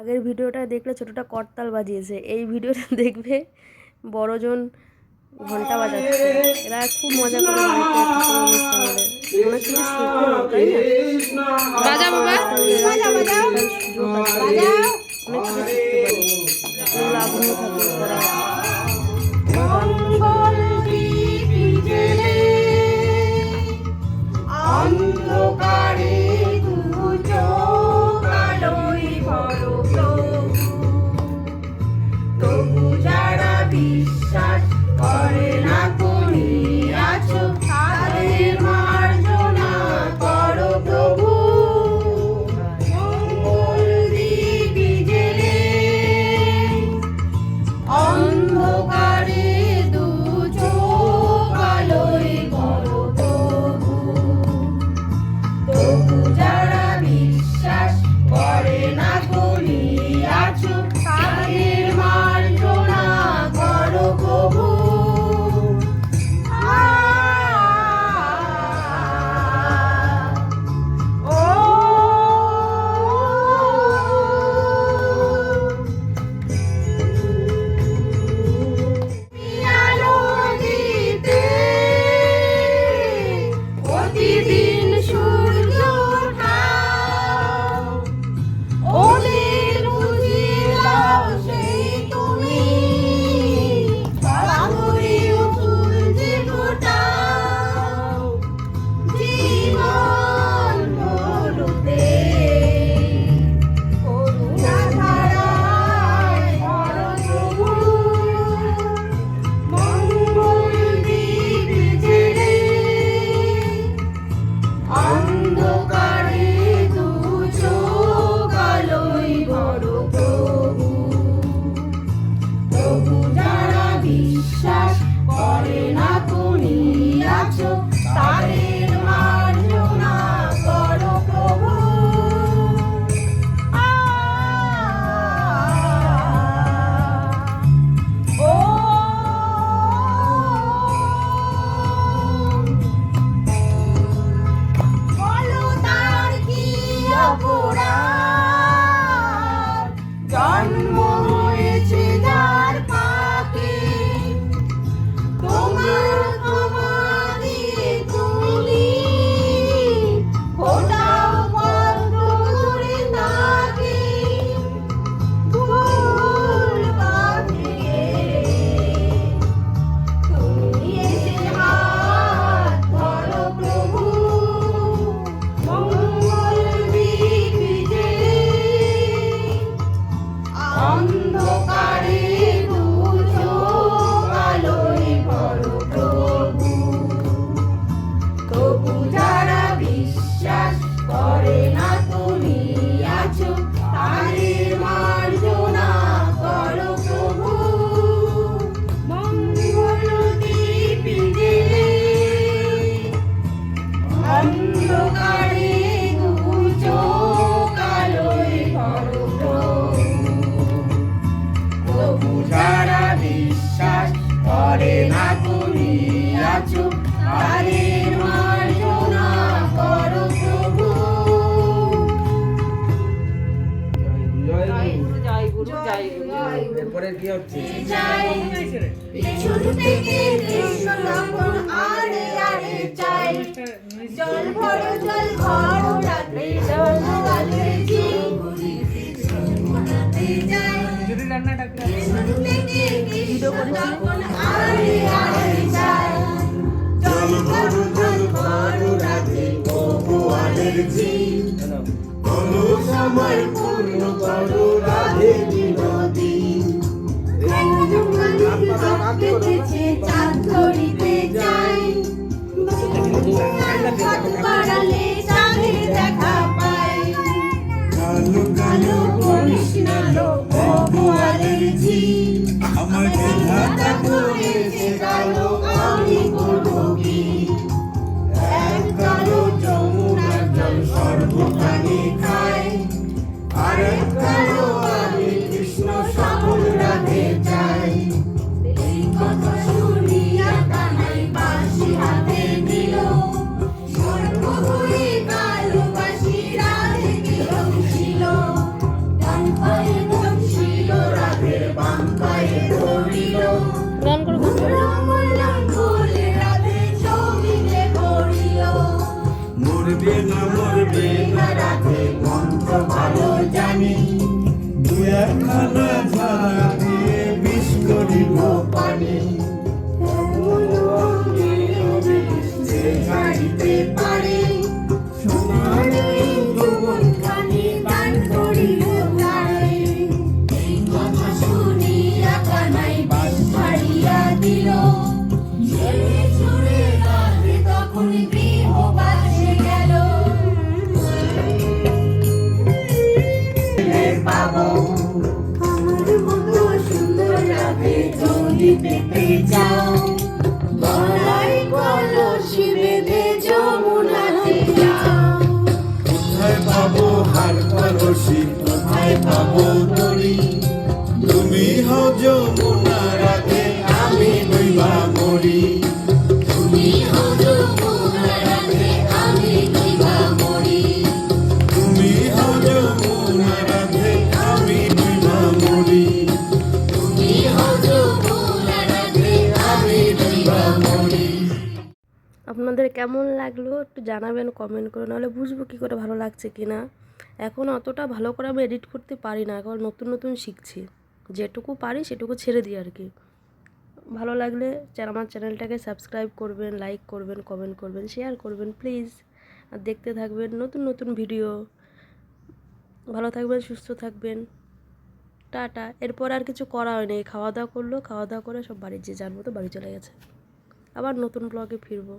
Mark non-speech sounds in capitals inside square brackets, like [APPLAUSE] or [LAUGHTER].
আগের ভিডিওটা দেখলে ছোটটা করতাল বাজিয়েছে এই ভিডিওটা [LAUGHS] দেখবে বড়জন ঘণ্টা বাজাচ্ছে। এরা খুব মজা করে বাজাবো বাবা আমাদের কি হচ্ছে শুরু থেকে কৃষ্ণ নাম আরে আরে চাই জল ভরো জল ভরো রাত্রে জল ভরে জি যদি রান্নাটা শুরু থেকে কৃষ্ণ নাম আরে আরে চাই জল ভরো জল ভরো রাত্রে প্রভু আরে জি কোনো সময় পূর্ণ করো রাধে করেছি। আমার ধাঁধা ধরেছে কালো আমি করব কি? এক কালো যমুনার জল সর্বখানে খায় আরেক কালো না মরবে না রাধে মন্ত্র ভালো জানি দু একখানা ঝাড়া দিয়ে বিষ করিব পানি যে ছাড়িতে পারে পেতে চাও। গলায় কলসি বেঁধে যমুনাতে যাও। কোথায় পাবো হার কলসি কোথায় পাবো দড়ি? তুমি হও যমুনা রাধে আমি নইবা মরি। আপনাদের কেমন লাগল একটু জানাবেন কমেন্ট করে, নাহলে বুঝব কী করে ভালো লাগছে কি না। এখন অতটা ভালো করে আমি এডিট করতে পারি না, এখন নতুন নতুন শিখছি। যেটুকু পারি সেটুকু ছেড়ে দিই আর কি। ভালো লাগলে আমার চ্যানেলটাকে সাবস্ক্রাইব করবেন লাইক করবেন কমেন্ট করবেন শেয়ার করবেন প্লিজ আর দেখতে থাকবেন নতুন নতুন ভিডিও ভালো থাকবেন, সুস্থ থাকবেন। টাটা। এরপর আর কিছু করা হয়নি। খাওয়া দাওয়া করল খাওয়া দাওয়া করে সব বাড়ি যে যার মতো বাড়ি চলে গেছে। আবার নতুন ব্লগে ফিরবো।